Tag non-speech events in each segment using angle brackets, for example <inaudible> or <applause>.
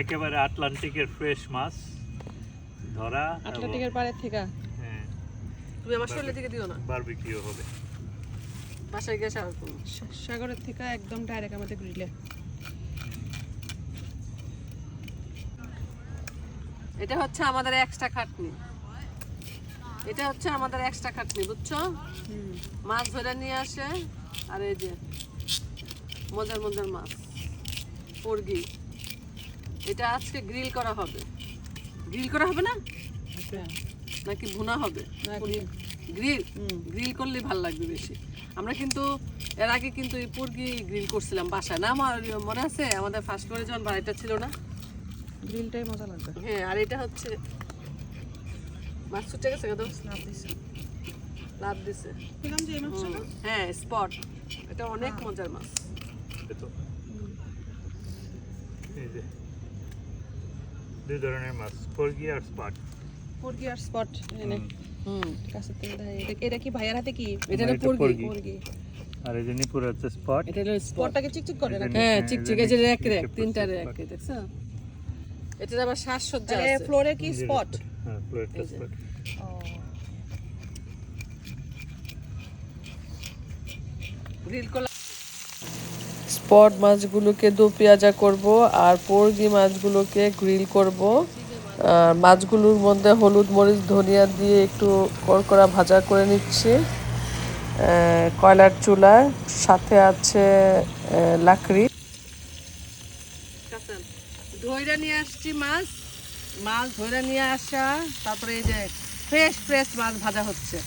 একেবারে আটলান্টিকের ফ্রেশ মাছ ধরা আটলান্টিকের পাড়ের থেকে। হ্যাঁ। তুমি আমার শরীরের দিকে দিও না। বারবিকিউ হবে। বাসায় গিয়ে সারা সাগরের থেকে একদম ডাইরেক্ট আমাদের গ্রিলে এটা হচ্ছে আমাদের এক্সট্রা খাটনি। এটা হচ্ছে আমাদের এক্সট্রা খাটনি বুঝছ? মাছ ধরে নিয়ে আসে আর এই যে মজার মজার মাছ পরগি। এটা আজকে গ্রিল করা হবে। গ্রিল করা হবে না? নাকি ভুনা হবে? না, গ্রিল গ্রিল করলে ভালো লাগবে বেশি। আমরা কিন্তু এর আগে কিন্তু এই পুরগি গ্রিল করছিলাম বাসায়। না আমার মনে আছে? আমাদের ফার্স্ট ফ্লোরে যখন বাড়িটা ছিল না? গ্রিলটাই মজা লাগবে। হ্যাঁ আর এটা হচ্ছে মাছ ছুটে গেছে কত লাভ দিছে। লাভ দিছে। দেখলাম যে এই মাছটা হ্যাঁ স্পট এটা অনেক মজার মাছ। এই যে। দুই ধরনের মাছ ফরগি আর স্পট। মুরগি আর স্পট এনে হুম। কাছে থেকে এটা- এটা কি ভাইয়ার হাতে কি? এটা হলো এটা পুরগি আর এই যে নিপুর হচ্ছে স্পট। এটা হলো স্পটটাকে চিকচিক করে নাকি হ্যাঁ হ্যাঁ, চিকচিক এই যে তিনটা। র্যাক দেখছ? এটার আবার আছে। ফ্লোরে কি স্পট? হ্যাঁ ফ্লোরটা স্পট। গ্রিল করা স্পট মাছগুলোকে দু পেঁয়াজা করব আর পোরগি মাছগুলোকে গ্রিল করব। মাছগুলোর মধ্যে হলুদ মরিচ, ধনিয়া দিয়ে একটু কড়কড়া ভাজা করে নিচ্ছি। কয়লার চুলায় সাথে আছে লাকড়ি। ধইরা নিয়ে আসছি মাছ। মাছ ধইরা নিয়ে আসা, তারপরে এই যে ফ্রেশ ফ্রেশ মাছ ভাজা হচ্ছে এই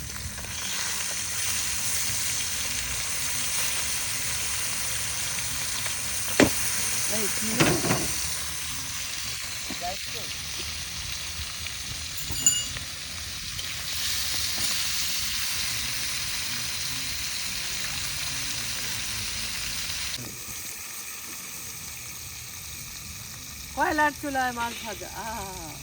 কি না? কয়লার চুলায় মাছ ভাজা আহ।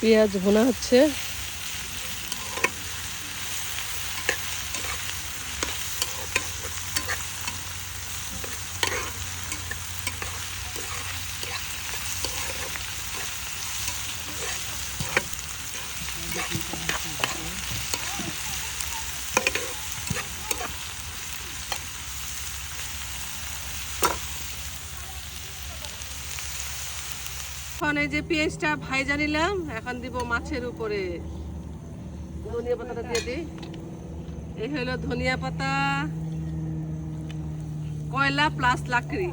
পেঁয়াজ ভোনা হচ্ছে। এখন এই যে পেঁয়াজটা ভাইজা নিলাম এখন দিব মাছের উপরে। ধনিয়া পাতাটা দিয়ে দিই। এই হলো ধনিয়া পাতা কয়লা প্লাস লাকড়ি।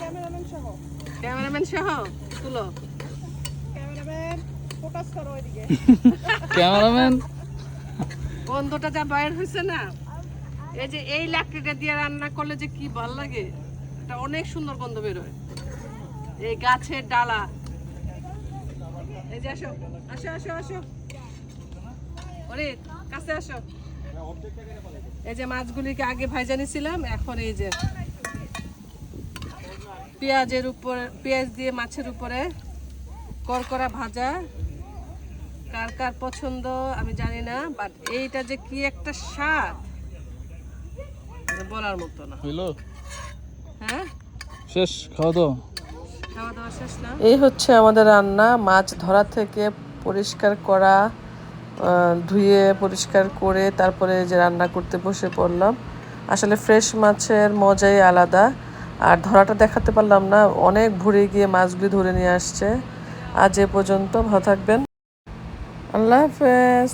ক্যামেরাম্যান সহ ক্যামেরাম্যান সহ তুলো। ক্যামেরাম্যান ফোকাস করো ওইদিকে। <laughs> ক্যামেরাম্যান? গন্ধটা যা বাইর হয়েছে না। এই যে এই লাকড়িটা দিয়ে রান্না করলে যে কি ভালো লাগে, এটা অনেক সুন্দর গন্ধ বেরোয়। এই গাছের ডালা। এই যে আসো আসো আসো আসো। ওরে, কাছে আসো। এই যে মাছগুলিকে আগে ভাজা নিছিলাম এখন এই যে পেঁয়াজের উপর, পেঁয়াজ দিয়ে মাছের উপরে করকরা ভাজা। কার কার পছন্দ আমি জানি না বাট এইটা যে কি একটা স্বাদ। বলার মতো না। হইল? হ্যাঁ? শেষ খাওয়া দাওয়া? খাওয়া দাওয়া শেষ না? এই হচ্ছে আমাদের রান্না মাছ ধরা থেকে পরিষ্কার করা ধুয়ে পরিষ্কার করে তারপরে যে রান্না করতে বসে পড়লাম। আসলে ফ্রেশ মাছের মজাই আলাদা। আর ধরাটা দেখাতে পারলাম না অনেক ভরে গিয়ে মাছগুলি ধরে নিয়ে আসছে। আজ এ পর্যন্ত ভালো থাকবেন। আল্লাহ হাফেজ।